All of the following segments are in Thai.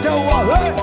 叫我 hi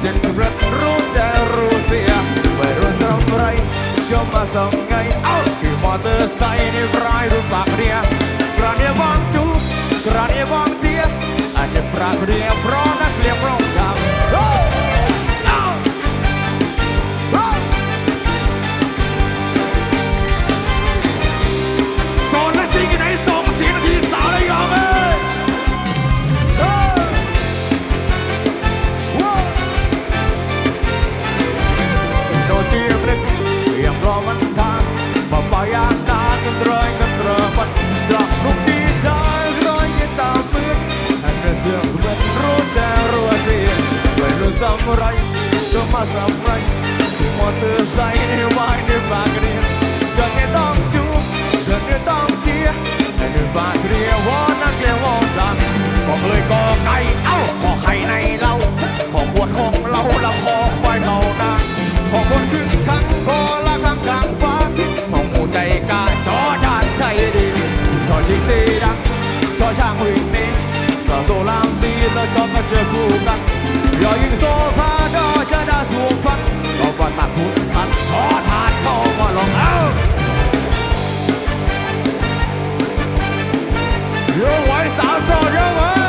เจ็บกับรักรู้จจรู้เสียไม่รู้สำไรยอมมาส่งไงเอ้าคือมอเตอร์ไซค์ในร้ายรูปปากเรียกระเนียบางจุกระเนียบางเตี้ยอาจจะปรากเรียเพราะนักเรียนเราำไรก็มาสำไรมอเตอร์ไซค์ในวายในบางเรียนเดินในต้องจูบเดินในต้องเจียในหนึ่บางเรียวอนักเรียวอนจังก็งเลยกอไก่เอ้าขอไข่ในเล่าขอขวดของเราละขอควายเรานางขอคนขึ้นข้างคอละข้งกลางฟ้าของหมูใจกาจอด้านใจดีจอชิงตีดังจอช่างวิ่งนี้จอโซลามตีแล้วจอมาเจอคู่กัน อย่ายิงโซฟาดอชนะสวงฟันเราบ่ตักหุ่นทันขอทานเข้ามาลองเอาเยอะไว้สาวโสดยอไว้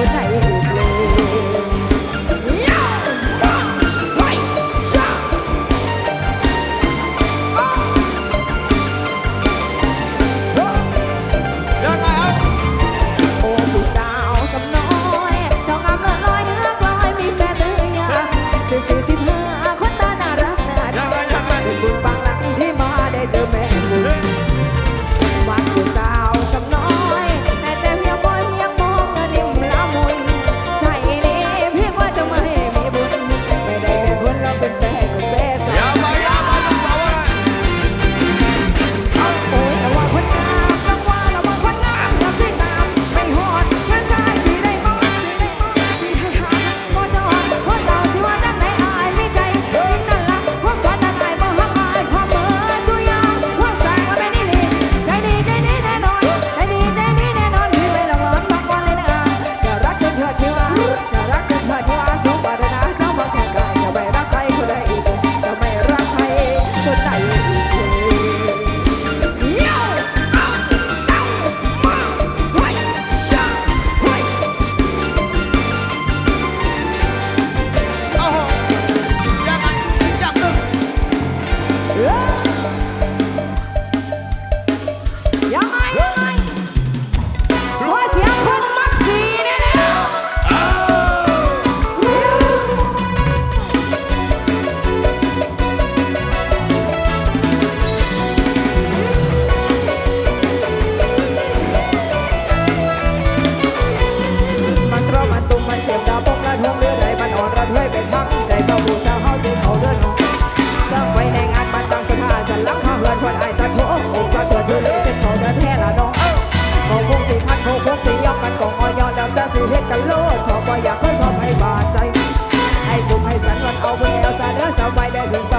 我在 คืเฮ็ดกันโลดทอบ่อยอยากค่อยพอไปบาดใจ ให้สุขให้สันวันเอาเบิ่งเอาสาเด้อสบายได้ถึงส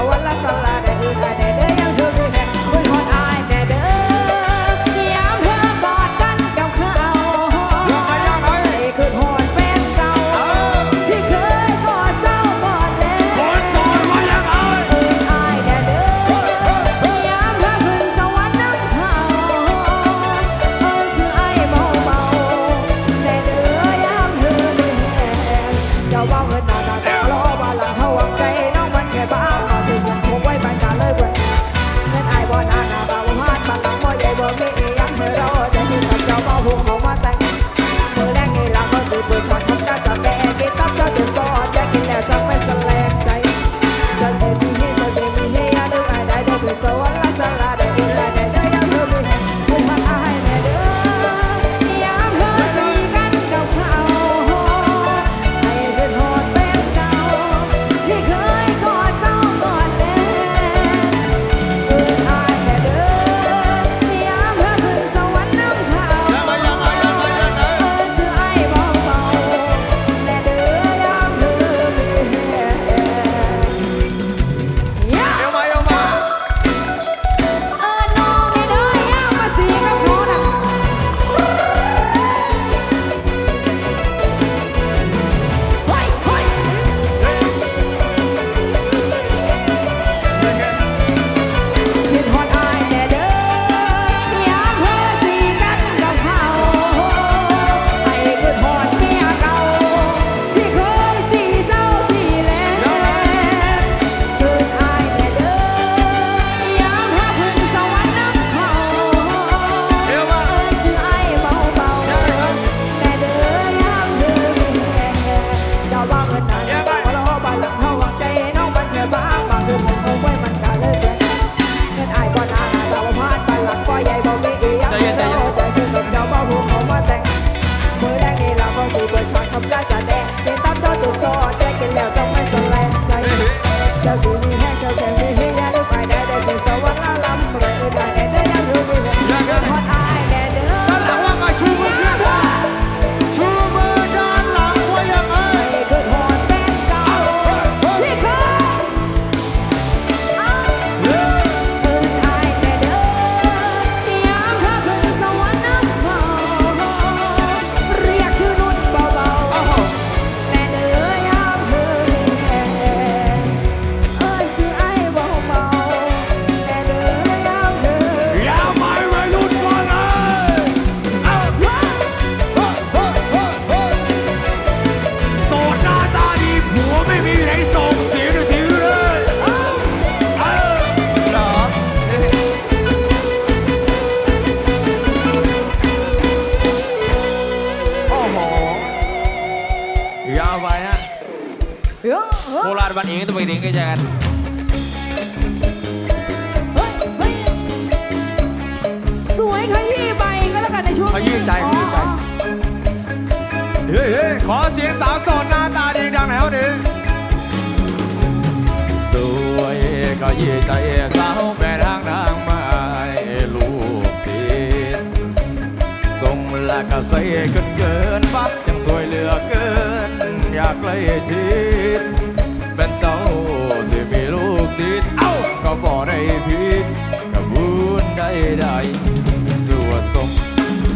Bar ban ini tuh begini aja kan. xây cơn cơn bắt chẳng rồi lừa cơn nhạc lấy thịt ติเอ้าก็บ่ได้ผิดกับบุนใดใดสัวสม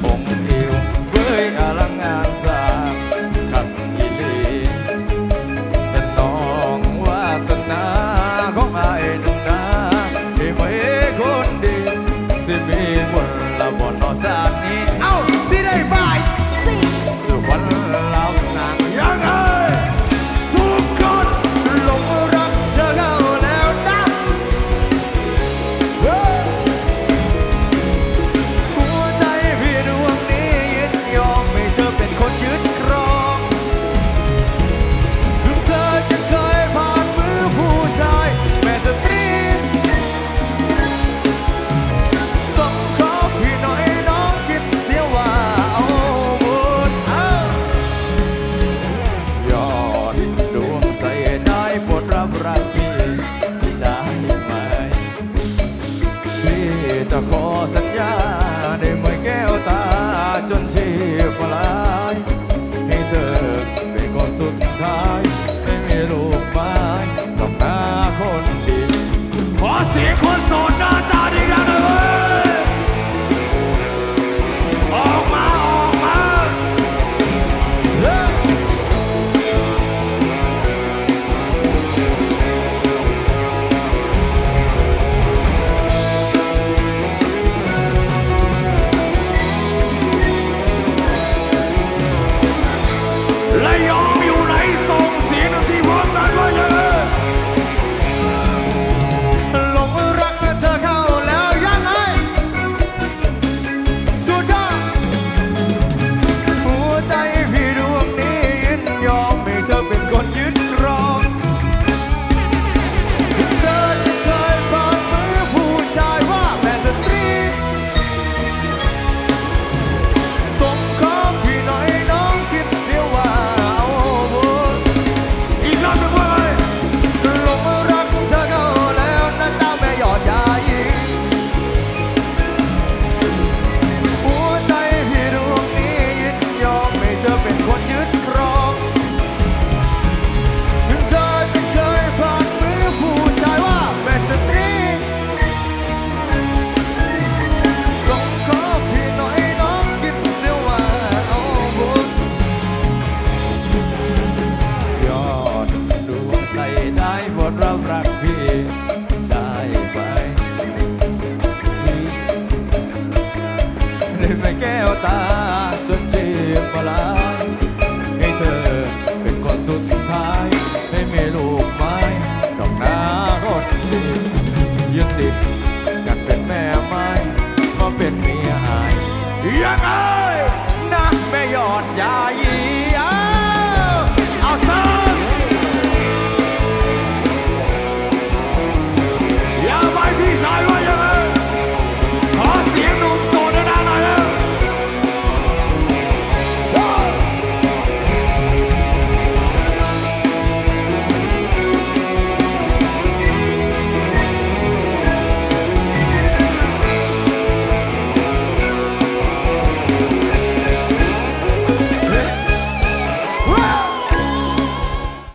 องค์เอวเบ้ยอลังงานสา high. ริมแก้วตาจนจีบมาลาให้เธอเป็นคนสุดท้ายให้มีลูกไม้ดอกนารดยึดติดกันเป็นแม่ไม้มาเป็นเมียอายยังไงนะแม่ยอดยาย